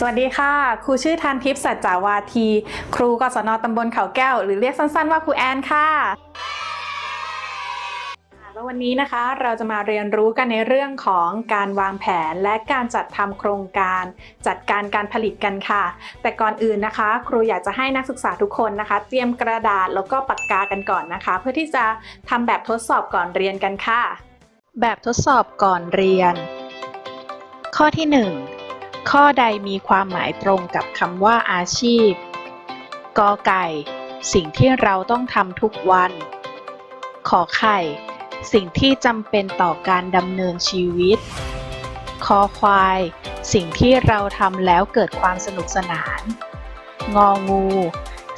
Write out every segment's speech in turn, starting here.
สวัสดีค่ะ ครูชื่อทานทิพย์สัจจาวาที ครูกศนตำบลเขาแก้ว หรือเรียกสั้นๆว่าครูแอนค่ะแล้ววันนี้นะคะเราจะมาเรียนรู้กันในเรื่องของการวางแผนและการจัดทำโครงการ จัดการการผลิตกันค่ะ แต่ก่อนอื่นนะคะ ครูอยากจะให้นักศึกษาทุกคนนะคะ เตรียมกระดาษแล้วก็ปากกากันก่อนนะคะ เพื่อที่จะทำแบบทดสอบก่อนเรียนกันค่ะ แบบทดสอบก่อนเรียน ข้อที่ 1 ข้อใดมีความหมายตรงกับคำว่าอาชีพ กอไก่ สิ่งที่เราต้องทำทุกวัน ขอไข่ สิ่งที่จำเป็นต่อการดำเนินชีวิต คอควาย สิ่งที่เราทำแล้วเกิดความสนุกสนาน งองู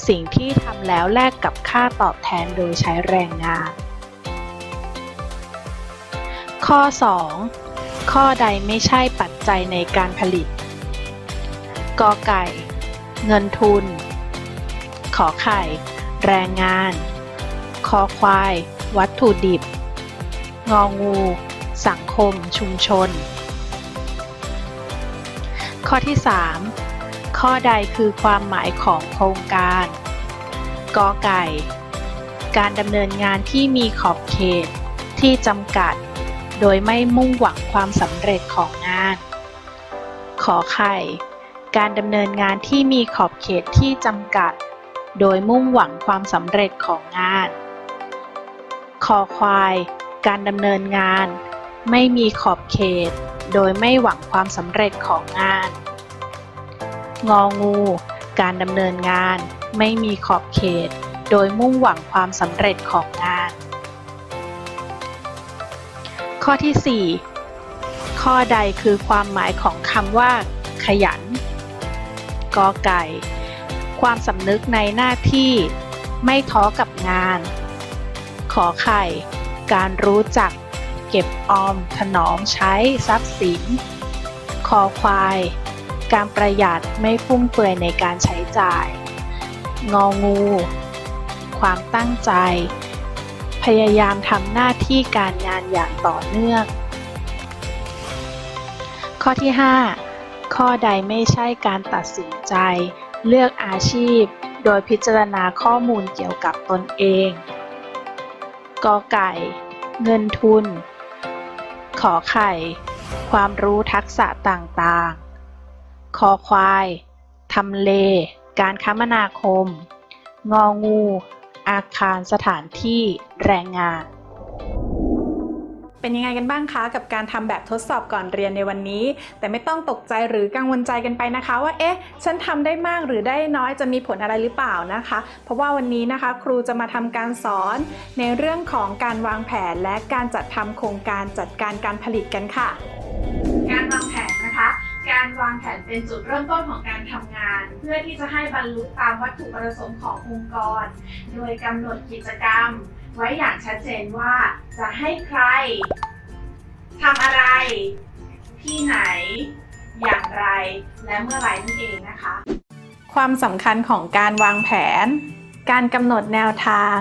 สิ่งที่ทำแล้วแลกกับค่าตอบแทนโดยใช้แรงงาน ข้อ 2 ข้อใดไม่ใช่ปัจจัยในการผลิต กอไก่ เงินทุน ขอไข่ แรงงาน คอควาย วัตถุดิบ งองู สังคม ชุมชน ข้อที่ 3 ข้อใดคือความหมายของโครงการ กอไก่ การดำเนินงานที่มีขอบเขตที่จำกัด โดยไม่มุ่งหวังความสำเร็จของงาน ขอไข่ การดำเนินงานที่มีขอบเขตที่จำกัด โดยมุ่งหวังความสำเร็จของงาน คอควาย การดำเนินงาน ไม่มีขอบเขต โดยไม่หวังความสำเร็จของงาน งองู การดำเนินงาน ไม่มีขอบเขต โดยมุ่งหวังความสำเร็จของงาน ข้อที่ 4 ข้อใดคือความหมายของคำว่า ขยันกอไก่ ความสำนึกในหน้าที่ไม่ท้อกับงาน ขอไข่ การรู้จัก เก็บออมถนอมใช้ทรัพย์สิน คอควาย การประหยัดไม่ฟุ่มเฟือยในการใช้จ่าย งองู ความตั้งใจ ยายามทำหน้าที่การงานอย่างต่อเนื่อง ข้อที่ 5 ข้อใดไม่ใช่การตัดสินใจ เลือกอาชีพ โดยพิจารณาข้อมูลเกี่ยวกับตนเองกอไก่ เงินทุน ขอไข่ ความรู้ทักษะต่างๆ คอควาย ทำเล การคมนาคม งองู อาคารสถานที่แรงงาน เป็นยังไงกันบ้างคะกับการทำแบบทดสอบก่อนเรียนในวันนี้ แต่ไม่ต้องตกใจหรือกังวลใจกันไปนะคะ ว่าเอ๊ะ ฉันทำได้มากหรือได้น้อยจะมีผลอะไรหรือเปล่านะคะ เพราะว่าวันนี้นะคะ ครูจะมาทำการสอน ในเรื่องของการวางแผนและการจัดทำโครงการจัดการการผลิตกันค่ะ การวางแผนนะคะ การวางแผนเป็นจุดเริ่มต้นของการทำงาน เพื่อที่จะให้บรรลุตามวัตถุประสงค์ขององค์กร โดยกำหนดกิจกรรม ไว้อย่างชัดเจนว่าจะให้ใครทำอะไร ที่ไหน อย่างไร และเมื่อไหรนั่นเองนะคะ ความสำคัญของการวางแผน การกำหนดแนวทาง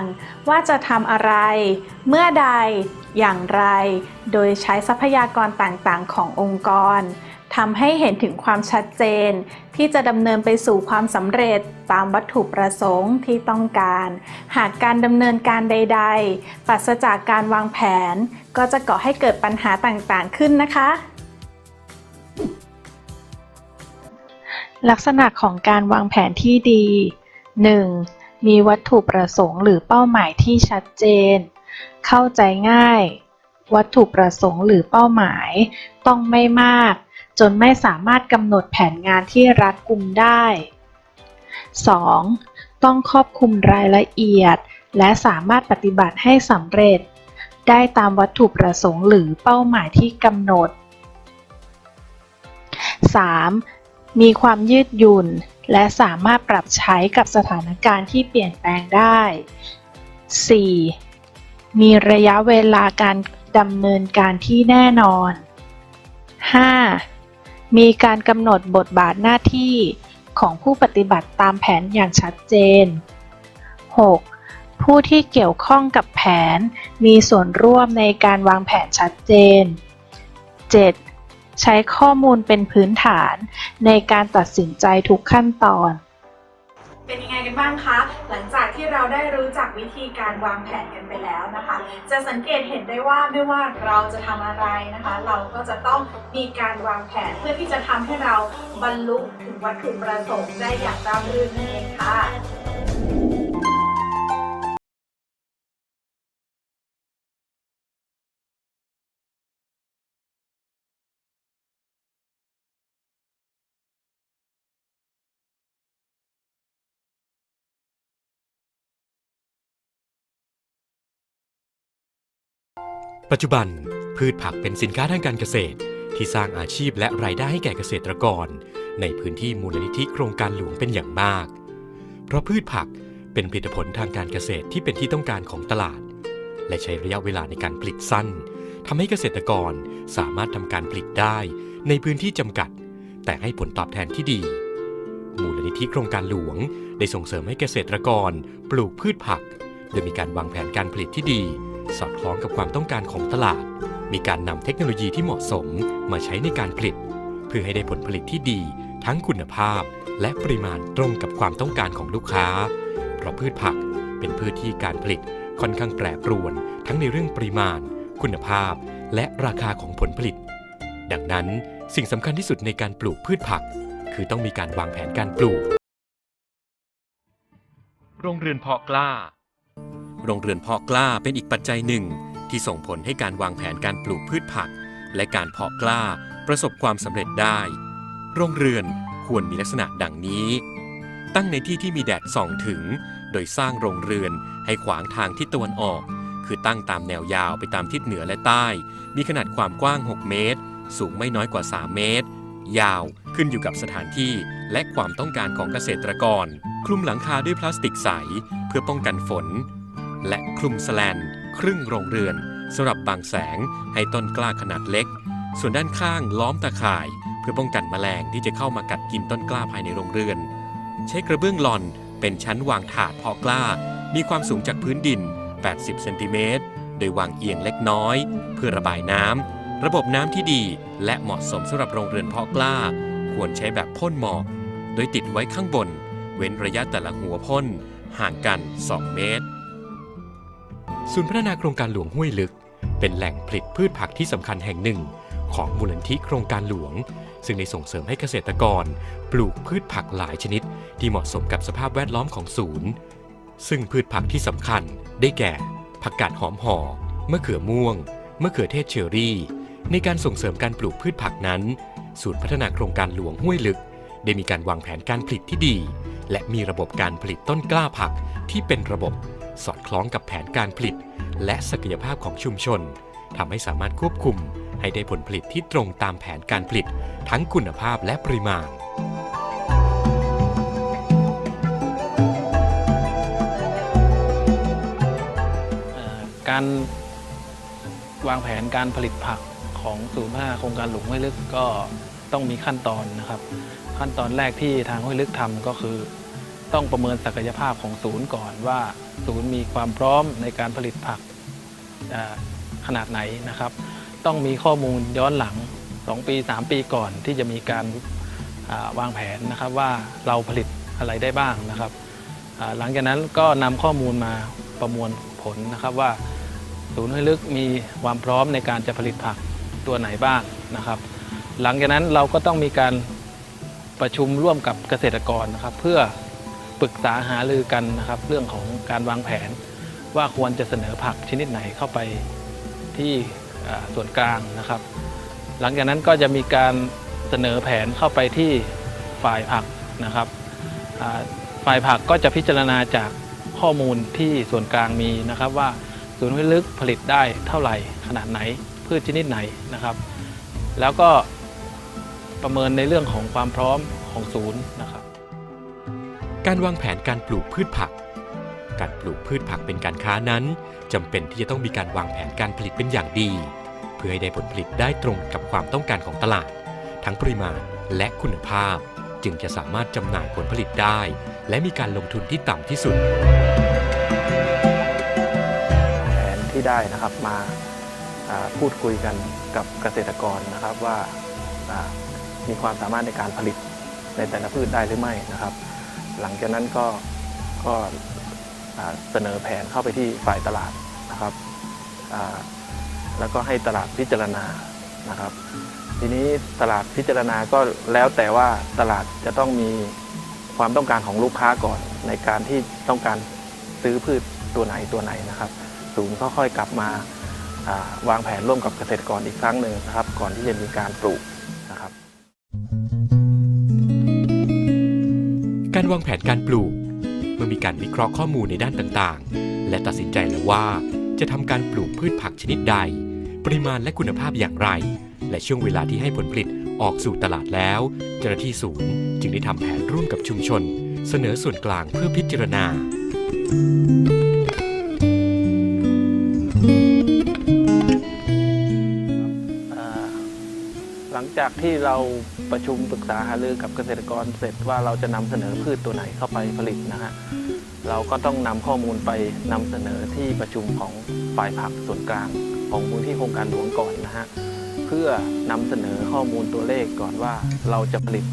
ว่าจะทำอะไร เมื่อใด อย่างไร โดยใช้ทรัพยากรต่างๆ ขององค์กร ทำให้เห็นถึงความชัดเจน ที่จะดำเนินไปสู่ความสำเร็จตามวัตถุประสงค์ที่ต้องการ หากการดำเนินการใด ๆ ปราศจากการวางแผน ก็จะก่อให้เกิดปัญหาต่างๆขึ้นนะคะ ลักษณะของการวางแผนที่ดี 1. มีวัตถุประสงค์หรือเป้าหมายที่ชัดเจน เข้าใจง่าย วัตถุประสงค์หรือเป้าหมาย ต้องไม่มาก จนไม่สามารถกำหนดแผนงานที่รัดกุมได้ 2. ต้องครอบคลุมรายละเอียด และสามารถปฏิบัติให้สำเร็จ ได้ตามวัตถุประสงค์หรือเป้าหมายที่กำหนด 3. มีความยืดหยุ่น และสามารถปรับใช้กับสถานการณ์ที่เปลี่ยนแปลงได้ 4. มีระยะเวลาการดำเนินการที่แน่นอน 5. มีการกำหนดบทบาทหน้าที่ของผู้ปฏิบัติตามแผนอย่างชัดเจน 6. ผู้ที่เกี่ยวข้องกับแผนมีส่วนร่วมในการวางแผนชัดเจน 7. ใช้ข้อมูลเป็นพื้นฐานในการตัดสินใจทุกขั้นตอน เป็นยังไงกันบ้างคะ ที่เราได้รู้จักวิธีการวางแผนกันไปแล้วนะคะ จะสังเกตเห็นได้ว่าไม่ว่าเราจะทำอะไรนะคะ เราก็จะต้องมีการวางแผนเพื่อที่จะทำให้เราบรรลุถึงวัตถุประสงค์ได้อย่างราบรื่นนั่นเองค่ะ ปัจจุบัน พืชผักเป็นสินค้าทางการเกษตร ที่สร้างอาชีพและรายได้ให้แก่เกษตรกร ในพื้นที่มูลนิธิโครงการหลวงเป็นอย่างมาก เพราะพืชผักเป็นผลิตผลทางการเกษตรที่เป็นที่ต้องการของตลาด และใช้ระยะเวลาในการผลิตสั้นทำให้เกษตรกรสามารถทำการผลิตได้ในพื้นที่จำกัด แต่ให้ผลตอบแทนที่ดี มูลนิธิโครงการหลวงได้ส่งเสริมให้เกษตรกร ปลูกพืชผัก โดยมีการวางแผนการผลิตที่ดี สอดคล้องกับความต้องการของตลาด มีการนำเทคโนโลยีที่เหมาะสมมาใช้ในการผลิต เพื่อให้ได้ผลผลิตที่ดี ทั้งคุณภาพ และปริมาณตรงกับความต้องการของลูกค้า เพราะพืชผักเป็นพืชที่การผลิตค่อนข้างแปรปรวน ทั้งในเรื่องปริมาณ คุณภาพ และราคาของผลผลิต ดังนั้นสิ่งสำคัญที่สุดในการปลูกพืชผัก คือต้องมีการวางแผนการปลูก โรงเรือนเพาะกล้า โรงเรือนเพาะกล้าเป็นอีกปัจจัยหนึ่ง ที่ส่งผลให้การวางแผนการปลูกพืชผัก และการเพาะกล้าประสบความสำเร็จได้ โรงเรือนควรมีลักษณะดังนี้ ตั้งในที่ที่มีแดดส่องถึง โดยสร้างโรงเรือนให้ขวางทางทิศตะวันออก คือตั้งตามแนวยาวไปตามทิศเหนือและใต้ มีขนาดความกว้าง 6 เมตร สูงไม่น้อยกว่า 3 เมตร ยาวขึ้นอยู่กับสถานที่และความต้องการของเกษตรกร คลุมหลังคาด้วยพลาสติกใส เพื่อป้องกันฝน และคลุมสแลนครึ่งโรงเรือนสำหรับบังแสงให้ต้นกล้าขนาดเล็ก ส่วนด้านข้างล้อมตะข่าย เพื่อป้องกันแมลงที่จะเข้ามากัดกินต้นกล้าภายในโรงเรือน ใช้กระเบื้องลอนเป็นชั้นวางถาดเพาะกล้า มีความสูงจากพื้นดิน 80 เซนติเมตร โดยวางเอียงเล็กน้อย เพื่อระบายน้ำ ระบบน้ำที่ดีและเหมาะสมสำหรับโรงเรือนเพาะกล้า ควรใช้แบบพ่นหมอก โดยติดไว้ข้างบน เว้นระยะแต่ละหัวพ่นห่างกัน 2 เมตร ศูนย์พัฒนาโครงการหลวงห้วยลึก เป็นแหล่งผลิตพืชผักที่สำคัญแห่งหนึ่ง ของมูลนิธิโครงการหลวง ซึ่งได้ส่งเสริมให้เกษตรกร ปลูกพืชผักหลายชนิด ที่เหมาะสมกับสภาพแวดล้อมของศูนย์ ซึ่งพืชผักที่สำคัญ ได้แก่ ผักกาดหอมห่อมะเขือม่วงมะเขือเทศเชอรี่ ในการส่งเสริมการปลูกพืชผักนั้น ศูนย์พัฒนาโครงการหลวงห้วยลึก ได้มีการวางแผนการผลิตที่ดี และมีระบบการผลิตต้นกล้าผักที่เป็นระบบ สอดคล้องกับแผนการผลิต และศักยภาพของชุมชนทำให้สามารถควบคุมให้ได้ผลผลิตที่ตรงตามแผนการผลิต ทั้งคุณภาพและปริมาณ การวางแผนการผลิตผักของศูนย์พัฒนาโครงการหลวงห้วยลึกก็ต้องมีขั้นตอนนะครับ ขั้นตอนแรกที่ทางห้วยลึกทำก็คือ ต้องประเมินศักยภาพของศูนย์ก่อนว่า ศูนย์มีความพร้อมในการผลิตผักขนาดไหนนะครับ ต้องมีข้อมูลย้อนหลัง 2 ปี 3 ปีก่อนที่จะมีการวางแผนนะครับว่าเราผลิตอะไรได้บ้างนะครับ หลังจากนั้นก็นำข้อมูลมาประมวลผลนะครับว่า ศูนย์ห้วยลึกมีความพร้อมในการจะผลิตผักตัวไหนบ้างนะครับ หลังจากนั้นเราก็ต้องมีการประชุมร่วมกับเกษตรกรนะครับ เพื่อ ปรึกษาหารือกันนะครับเรื่องของการวางแผน ว่าควรจะเสนอผักชนิดไหนเข้าไปที่ส่วนกลางนะครับ หลังจากนั้นก็จะมีการเสนอแผนเข้าไปที่ฝ่ายผักนะครับฝ่ายผักก็จะพิจารณาจากข้อมูลที่ส่วนกลางมีนะครับว่าศูนย์ห้วยลึกผลิตได้เท่าไหร่ขนาดไหนพืชชนิดไหนนะครับ แล้วก็ประเมินในเรื่องของความพร้อมของศูนย์นะครับ การวางแผนการปลูกพืชผัก การปลูกพืชผักเป็นการค้านั้นจำเป็นที่จะต้องมีการวางแผนการผลิตเป็นอย่างดี เพื่อให้ได้ผลผลิตได้ตรงกับความต้องการของตลาด ทั้งปริมาณและคุณภาพ จึงจะสามารถจำหน่ายผลผลิตได้ และมีการลงทุนที่ต่ำที่สุด แผนที่ได้นะครับมาพูดคุยกันกับเกษตรกรนะครับว่ามีความสามารถในการผลิตในแต่ละพืชได้หรือไม่นะครับ หลังจากนั้นก็ก็เสนอแผนเข้าไปที่ฝ่ายตลาดนะครับแล้วก็ให้ตลาดพิจารณานะครับ ทีนี้ตลาดพิจารณาก็แล้วแต่ว่าตลาดจะต้องมีความต้องการของลูกค้าก่อนในการที่ต้องการซื้อพืชตัวไหนตัวไหนนะครับ ศูนย์ค่อยๆกลับมาวางแผนร่วมกับเกษตรกรอีกครั้งหนึ่งนะครับ ก่อนที่จะมีการปลูก การวางแผนการปลูก เมื่อมีการวิเคราะห์ข้อมูลในด้านต่างๆ และตัดสินใจแล้วว่า จะทำการปลูกพืชผักชนิดใด ปริมาณและคุณภาพอย่างไร และช่วงเวลาที่ให้ผลผลิตออกสู่ตลาดแล้ว เจ้าหน้าที่ศูนย์จึงได้ทำแผนร่วมกับชุมชน เสนอส่วนกลางเพื่อพิจารณาอ่าหลังจากที่เรา ประชุมปรึกษาหารือกับเกษตรกรเสร็จว่าเราจะนำเสนอพืชตัวไหนเข้าไปผลิตนะฮะเราก็ต้องนำข้อมูลไปนำเสนอที่ประชุมของฝ่ายผักส่วนกลาง ของมูลที่โครงการหลวงก่อนนะฮะเพื่อนำเสนอข้อมูลตัวเลขก่อนว่าเราจะผลิต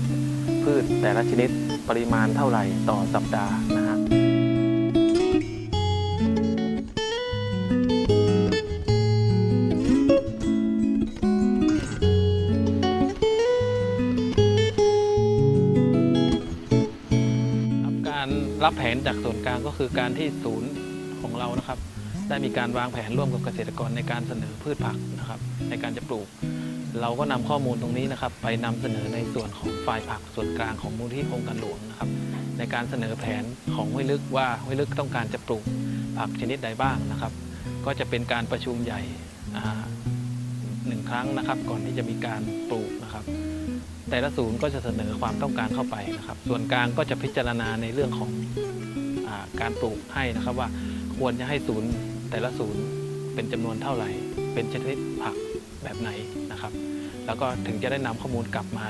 พืชแต่ละชนิดปริมาณเท่าไหร่ต่อสัปดาห์นะ รับแผนจากส่วนกลางก็คือการที่ศูนย์ของเรานะครับ ได้มีการวางแผนร่วมกับเกษตรกรในการเสนอพืชผักนะครับ ในการจะปลูก เราก็นำข้อมูลตรงนี้นะครับ ไปนำเสนอในส่วนของฝ่ายผักส่วนกลางของมูลที่โครงการหลวงนะครับ ในการเสนอแผนของห้วยลึกว่าห้วยลึกต้องการจะปลูกผักชนิดใดบ้างนะครับ ก็จะเป็นการประชุมใหญ่หนึ่งครั้งนะครับ ก่อนที่จะมีการปลูกนะครับ แต่ละศูนย์ก็จะเสนอความต้องการเข้าไปนะครับ ส่วนกลางก็จะพิจารณาในเรื่องของอการปลูกให้นะครับว่าควรจะให้ศูนย์แต่ละศูนย์เป็นจำนวนเท่าไหร่ เป็นชนิดผักแบบไหนนะครับ แล้วก็ถึงจะได้นำข้อมูลกลับมา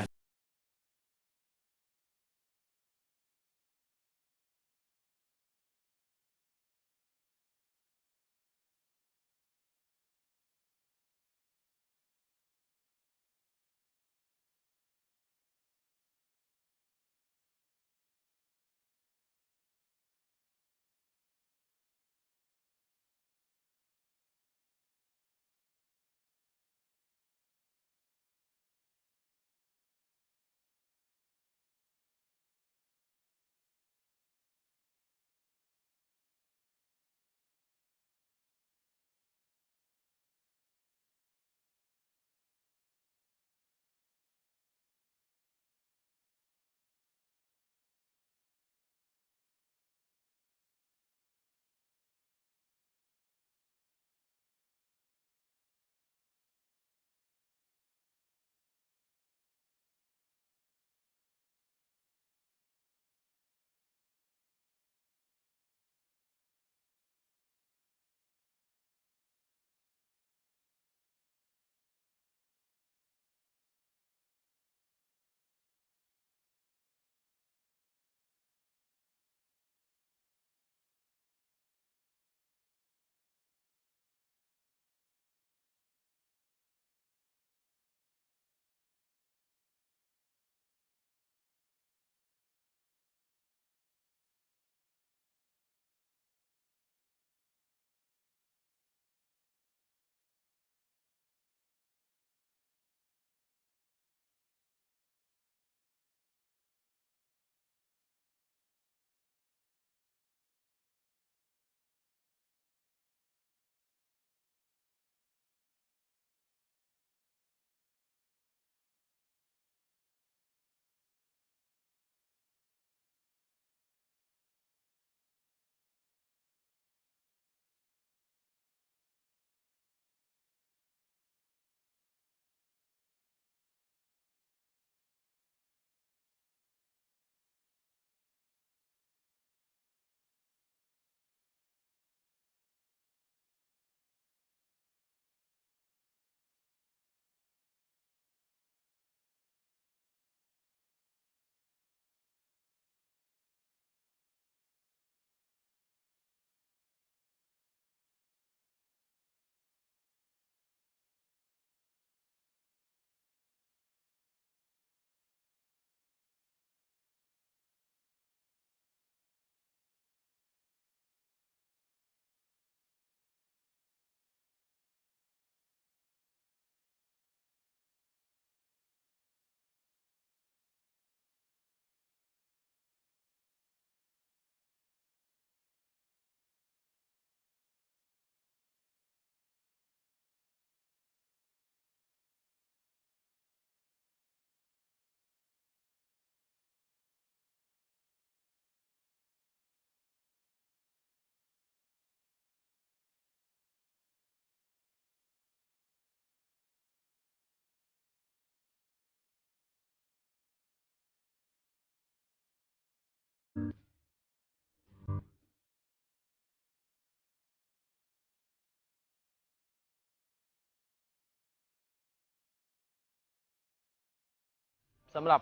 สำหรับ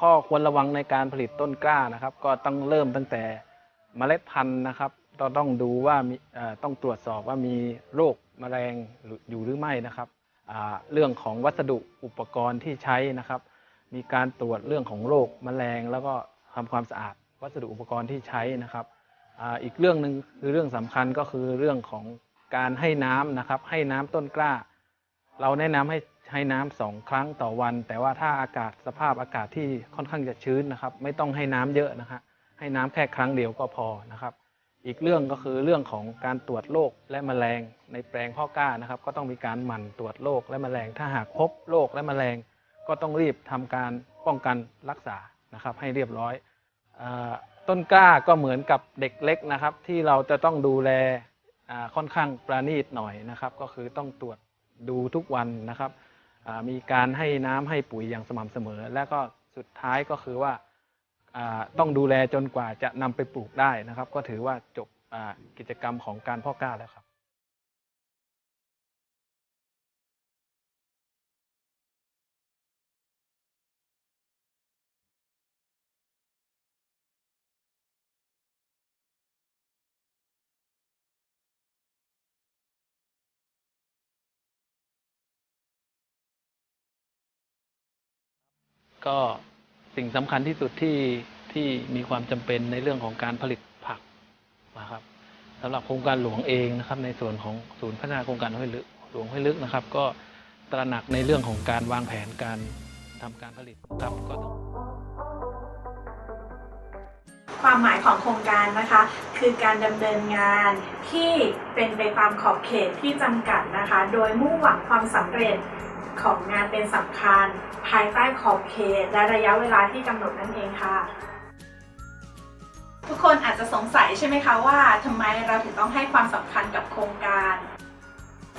ข้อควรระวังในการผลิตต้นกล้านะครับ ก็ต้องเริ่มตั้งแต่เมล็ดพันธุ์นะครับเราต้องดูว่าต้องตรวจสอบว่ามีโรคแมลงอยู่หรือไม่นะครับเรื่องของวัสดุอุปกรณ์ที่ใช้นะครับ มีการตรวจเรื่องของโรคแมลง แล้วก็ทำความสะอาดวัสดุอุปกรณ์ที่ใช้นะครับออีกเรื่องหนึ่งคือเรื่องสำคัญก็คือเรื่องของการให้น้ำนะครับ ให้น้ำต้นกล้า เราแนะนำให้ ให้น้ำสองครั้งต่อวัน แต่ว่าถ้าอากาศสภาพอากาศที่ค่อนข้างจะชื้นนะครับ ไม่ต้องให้น้ำเยอะนะฮะให้น้ำแค่ครั้งเดียวก็พอนะครับ อีกเรื่องก็คือเรื่องของการตรวจโรคและแมลงในแปลงพ่อก้านะครับ ก็ต้องมีการหมั่นตรวจโรคและแมลง ถ้าหากพบโรคและแมลง ก็ต้องรีบทำการป้องกันรักษานะครับ ให้เรียบร้อยอต้นกล้าก็เหมือนกับเด็กเล็กนะครับ ที่เราจะต้องดูแลค่อนข้างประณีตหน่อยนะครับ ก็คือต้องตรวจดูทุกวันนะครับ มีการให้น้ำให้ปุ๋ยอย่างสม่ำเสมอ และก็สุดท้ายก็คือว่าต้องดูแลจนกว่าจะนำไปปลูกได้นะครับ ก็ถือว่าจบกิจกรรมของการพ่อกล้าแล้วครับ ก็สิ่งสำคัญที่สุดที่ที่มีความจำเป็นในเรื่องของการผลิตผักนะครับสำหรับโครงการหลวงเองนะครับ ในส่วนของศูนย์พัฒนาโครงการห้วยลึกหลวงห้วยลึกนะครับ ก็ตระหนักในเรื่องของการวางแผนการทำการผลิตครับก็ต้องความหมายของโครงการนะคะ คือการดำเนินงานที่เป็นไปตามขอบเขตที่จำกัดนะคะ โดยมุ่งหวังความสำเร็จ ของงานเป็นสำคัญ ภายใต้ขอบเขตและระยะเวลาที่กำหนดนั่นเองค่ะ ทุกคนอาจจะสงสัยใช่ไหมคะว่าทำไมเราถึงต้องให้ความสำคัญกับโครงการ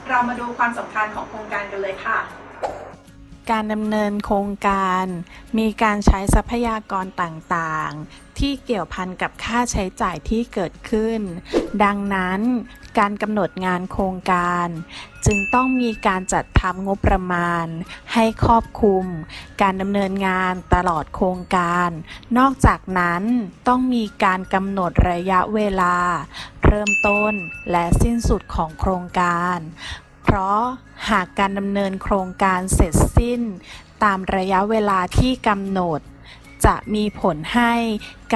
เรามาดูความสำคัญของโครงการกันเลยค่ะ การดำเนินโครงการ มีการใช้ทรัพยากรต่างๆ ที่เกี่ยวพันกับค่าใช้จ่ายที่เกิดขึ้น ดังนั้นการกำหนดงานโครงการ จึงต้องมีการจัดทำงบประมาณ ให้ครอบคลุม การดำเนินงานตลอดโครงการ นอกจากนั้นต้องมีการกำหนดระยะเวลา เริ่มต้นและสิ้นสุดของโครงการ เพราะหากการดำเนินโครงการเสร็จสิ้น ตามระยะเวลาที่กำหนด จะมีผลให้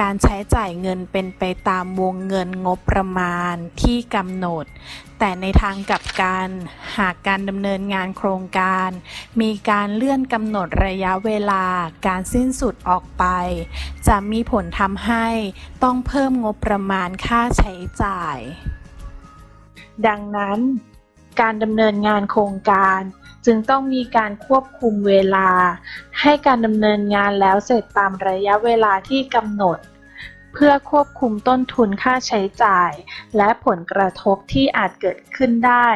การใช้จ่ายเงินเป็นไปตามวงเงินงบประมาณที่กำหนด แต่ในทางกลับกัน หากการดำเนินงานโครงการ มีการเลื่อนกำหนดระยะเวลาการสิ้นสุดออกไป จะมีผลทำให้ต้องเพิ่มงบประมาณค่าใช้จ่าย ดังนั้น การดำเนินงานโครงการ จึงต้องมีการควบคุมเวลา ให้การดำเนินงานแล้วเสร็จตามระยะเวลาที่กำหนด เพื่อควบคุมต้นทุนค่าใช้จ่าย และผลกระทบที่อาจเกิดขึ้นได้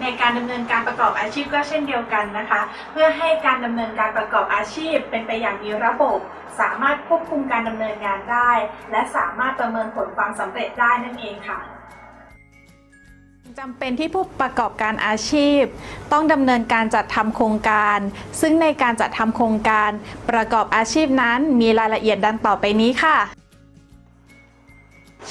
ในการดำเนินการประกอบอาชีพก็เช่นเดียวกันนะคะ เพื่อให้การดำเนินการประกอบอาชีพเป็นไปอย่างมีระบบ สามารถควบคุมการดำเนินงานได้ และสามารถประเมินผลความสำเร็จได้นั่นเองค่ะ จำเป็นที่ผู้ประกอบการอาชีพ ต้องดำเนินการจัดทำโครงการ ซึ่งในการจัดทำโครงการประกอบอาชีพนั้นมีรายละเอียดดังต่อไปนี้ค่ะ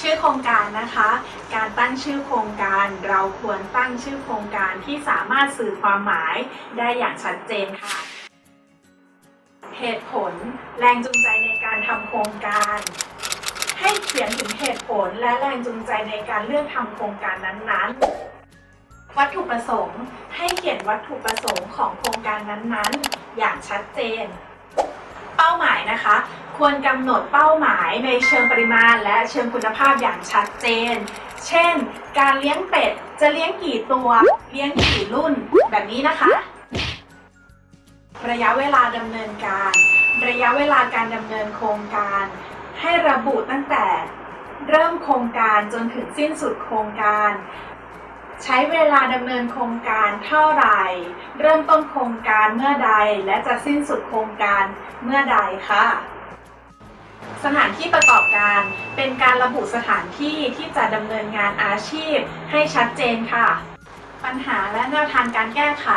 ชื่อโครงการนะคะ การตั้งชื่อโครงการเราควรตั้งชื่อโครงการที่สามารถสื่อความหมายได้อย่างชัดเจนค่ะ เหตุผล แรงจูงใจในการทำโครงการ ให้เขียนถึงเหตุผลและแรงจูงใจในการเลือกทำโครงการนั้นๆ วัตถุประสงค์ ให้เขียนวัตถุประสงค์ของโครงการนั้นๆ อย่างชัดเจน เป้าหมายนะคะ ควรกำหนดเป้าหมายในเชิงปริมาณ และเชิงคุณภาพอย่างชัดเจน เช่น การเลี้ยงเป็ด จะเลี้ยงกี่ตัว เลี้ยงกี่รุ่น แบบนี้นะคะ ระยะเวลาดำเนินการ ระยะเวลาการดำเนินโครงการ ให้ระบุตั้งแต่เริ่มโครงการจนถึงสิ้นสุดโครงการ ใช้เวลาดำเนินโครงการเท่าไหร่ เริ่มต้นโครงการเมื่อใดและจะสิ้นสุดโครงการเมื่อใดค่ะสถานที่ประกอบการเป็นการระบุสถานที่ที่จะดำเนินงานอาชีพให้ชัดเจนค่ะ ปัญหาและแนวทางการแก้ไข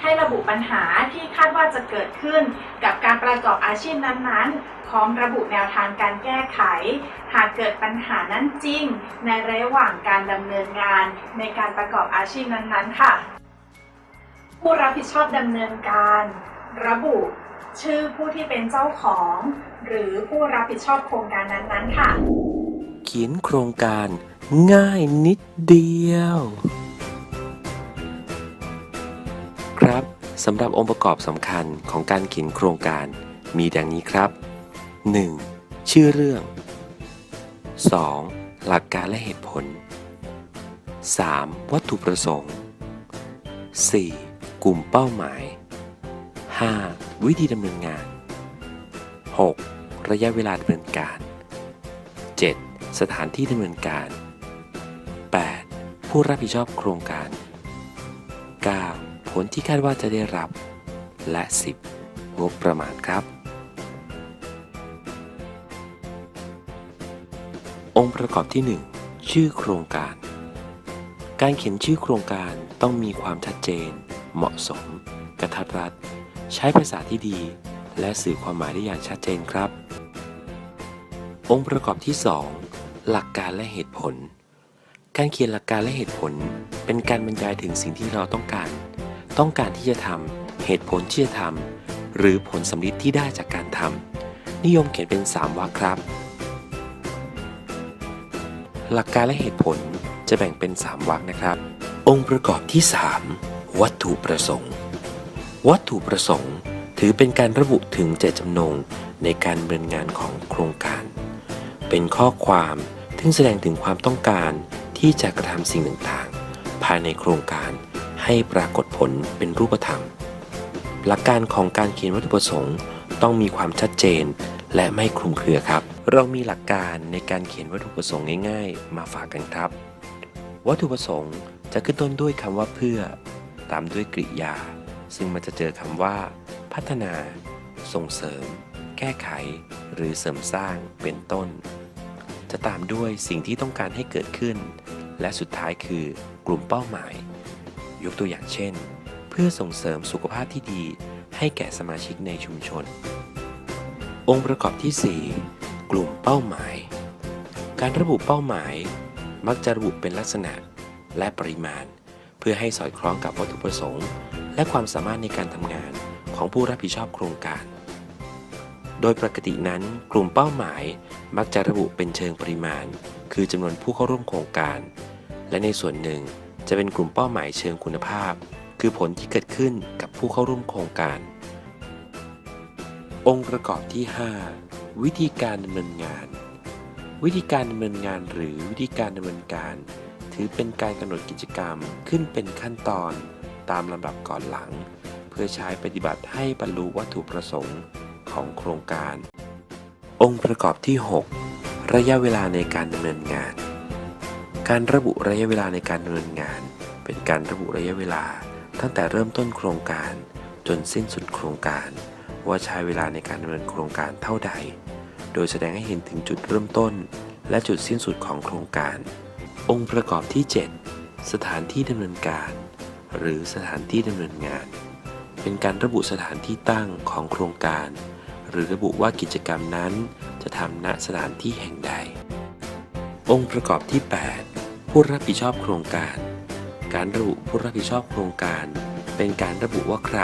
ให้ระบุปัญหาที่คาดว่าจะเกิดขึ้น กับการประกอบอาชีพนั้นๆ พร้อมระบุแนวทางการแก้ไข หากเกิดปัญหานั้นจริง ในระหว่างการดำเนินงานในการประกอบอาชีพนั้นๆ ค่ะ ผู้รับผิดชอบดำเนินการ ระบุ ชื่อผู้ที่เป็นเจ้าของ หรือผู้รับผิดชอบโครงการนั้นๆ ค่ะ เขียนโครงการง่ายนิดเดียว สำหรับองค์ประกอบสำคัญของการเขียนโครงการมีดังนี้ครับ 1. ชื่อเรื่อง 2. หลักการและเหตุผล 3. วัตถุประสงค์ 4. กลุ่มเป้าหมาย 5. วิธีดำเนินงาน 6. ระยะเวลาดำเนินการ 7. สถานที่ดำเนินการ 8. ผู้รับผิดชอบโครงการ ผลที่คาดว่าจะได้รับ และ 10. งบประมาณครับ องค์ประกอบที่ 1 ชื่อโครงการ การเขียนชื่อโครงการต้องมีความชัดเจน เหมาะสม กระทัดรัด ใช้ภาษาที่ดี และสื่อความหมายได้อย่างชัดเจนครับ องค์ประกอบที่ 2 หลักการและเหตุผลการเขียนหลักการและเหตุผล เป็นการบรรยายถึงสิ่งที่เราต้องการ ต้องการที่จะทำเหตุผลที่จะทำหรือผลสำลิดที่ได้จากการทำนิยมเขียนเป็น 3วรรคครับ หลักการและเหตุผลจะแบ่งเป็น 3วรรคนะครับ องค์ประกอบที่ 3 วัตถุประสงค์ วัตถุประสงค์ ถือเป็นการระบุถึงเจตจำนงในการดำเนินงานของโครงการ เป็นข้อความที่แสดงถึงความต้องการที่จะกระทำสิ่งต่างๆ ภายในโครงการ ให้ปรากฏผลเป็นรูปธรรม หลักการของการเขียนวัตถุประสงค์ต้องมีความชัดเจน และไม่คลุมเครือครับ เรามีหลักการในการเขียนวัตถุประสงค์ง่าย ๆ มาฝากกันครับ วัตถุประสงค์จะขึ้นต้นด้วยคำว่าเพื่อ ตามด้วยกริยา ซึ่งมันจะเจอคำว่า พัฒนา ส่งเสริม แก้ไข หรือเสริมสร้างเป็นต้น จะตามด้วยสิ่งที่ต้องการให้เกิดขึ้น และสุดท้ายคือกลุ่มเป้าหมาย ยกตัวอย่างเช่น เพื่อส่งเสริมสุขภาพที่ดีให้แก่สมาชิกในชุมชน องค์ประกอบที่ 4 กลุ่มเป้าหมาย การระบุเป้าหมาย มักจะระบุเป็นลักษณะและปริมาณ เพื่อให้สอดคล้องกับวัตถุประสงค์ และความสามารถในการทำงานของผู้รับผิดชอบโครงการ โดยปกตินั้น กลุ่มเป้าหมายมักจะระบุเป็นเชิงปริมาณ คือจำนวนผู้เข้าร่วมโครงการ และในส่วนหนึ่ง จะเป็นกลุ่มเป้าหมายเชิงคุณภาพ คือผลที่เกิดขึ้นกับผู้เข้าร่วมโครงการ องค์ประกอบที่ 5 วิธีการดำเนินงาน วิธีการดำเนินงานหรือวิธีการดำเนินการ ถือเป็นการกำหนดกิจกรรมขึ้นเป็นขั้นตอน ตามลำดับก่อนหลัง เพื่อใช้ปฏิบัติให้บรรลุวัตถุประสงค์ของโครงการ องค์ประกอบที่ 6 ระยะเวลาในการดำเนินงาน การระบุระยะเวลาในการดำเนินงาน เป็นการระบุระยะเวลา ตั้งแต่เริ่มต้นโครงการ จนสิ้นสุดโครงการ ว่าใช้เวลาในการดำเนินโครงการเท่าใด โดยแสดงให้เห็นถึงจุดเริ่มต้น และจุดสิ้นสุดของโครงการ องค์ประกอบที่ 7 สถานที่ดำเนินการ หรือสถานที่ดำเนินงาน เป็นการระบุสถานที่ตั้งของโครงการ หรือระบุว่ากิจกรรมนั้นจะทำณสถานที่แห่งใด องค์ประกอบที่ 8 ผู้รับผิดชอบโครงการ การระบุผู้รับผิดชอบโครงการ เป็นการระบุว่าใคร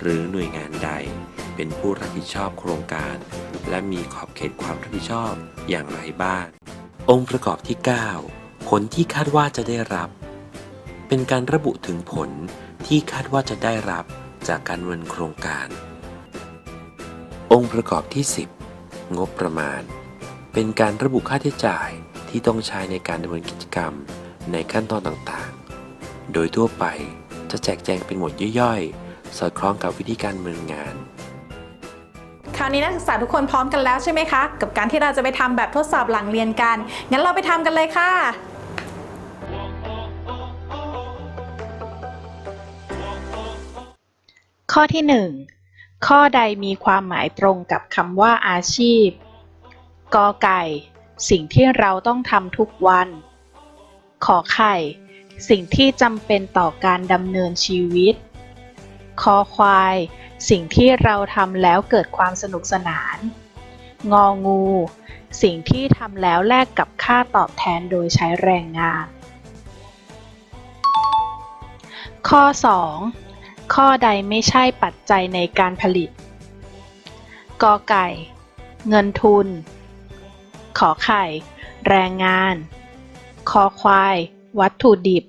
หรือหน่วยงานใด เป็นผู้รับผิดชอบโครงการ และมีขอบเขตความรับผิดชอบอย่างไรบ้าง องค์ประกอบที่ 9 ผลที่คาดว่าจะได้รับ เป็นการระบุถึงผลที่คาดว่าจะได้รับจากการดำเนินโครงการ องค์ประกอบที่ 10 งบประมาณ เป็นการระบุค่าใช้จ่าย ที่ต้องใช้ในการดำเนินกิจกรรมในขั้นตอนต่างๆ โดยทั่วไปจะแจกแจงเป็นหมวดย่อยๆ สอดคล้องกับวิธีการดำเนินงาน คราวนี้นักศึกษาทุกคนพร้อมกันแล้วใช่ไหมคะ กับการที่เราจะไปทำแบบทดสอบหลังเรียนกัน งั้นเราไปทำกันเลยค่ะข้อที่ 1 ข้อใดมีความหมายตรงกับคำว่าอาชีพ กอไก่ สิ่งที่เราต้องทำทุกวัน ขอไข่ สิ่งที่จำเป็นต่อการดำเนินชีวิต คอควาย สิ่งที่เราทำแล้วเกิดความสนุกสนาน งองู สิ่งที่ทำแล้วแลกกับค่าตอบแทนโดยใช้แรงงาน ข้อ 2 ข้อใดไม่ใช่ปัจจัยในการผลิต กอไก่ เงินทุน ขอไข่ แรงงาน คอควาย วัตถุดิบ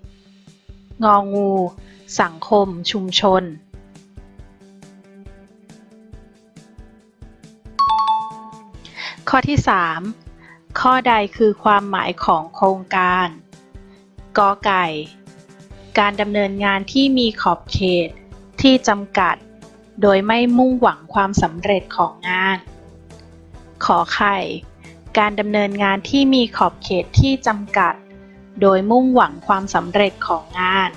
งองู สังคม ชุมชน ข้อที่ 3 ข้อใดคือความหมายของโครงการกอไก่ การดำเนินงานที่มีขอบเขตที่จำกัด โดยไม่มุ่งหวังความสำเร็จของงาน ขอไข่ การดำเนินงานที่มีขอบเขตที่จำกัด โดยมุ่งหวังความสำเร็จของงาน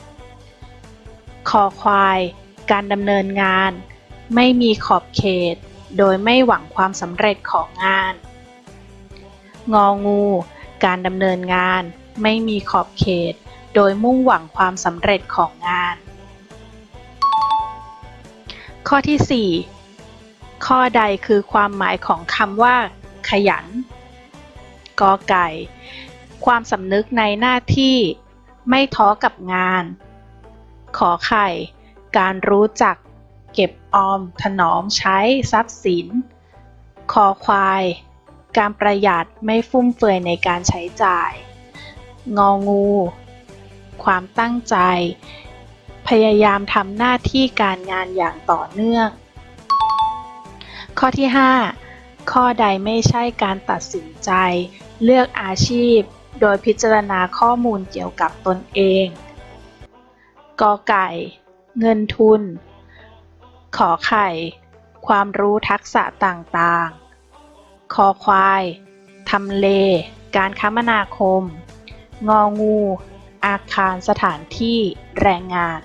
คอควาย การดำเนินงาน ไม่มีขอบเขต โดยไม่หวังความสำเร็จของงาน งองู การดำเนินงาน ไม่มีขอบเขต โดยมุ่งหวังความสำเร็จของงาน ข้อที่ 4 ข้อใดคือความหมายของคำว่า ขยัน กอไก่ ความสำนึกในหน้าที่ไม่ท้อกับงาน ขอไข่ การรู้จัก เก็บออมถนอมใช้ทรัพย์สิน คอควาย การประหยัดไม่ฟุ่มเฟือยในการใช้จ่าย งองู ความตั้งใจ พยายามทำหน้าที่การงานอย่างต่อเนื่อง ข้อที่ 5 ข้อใดไม่ใช่การตัดสินใจ เลือกอาชีพ โดยพิจารณาข้อมูลเกี่ยวกับตนเอง กอไก่ เงินทุน ขอไข่ ความรู้ทักษะต่างๆ คอควาย ทำเล การคมนาคม งองู อาคารสถานที่ แรงงาน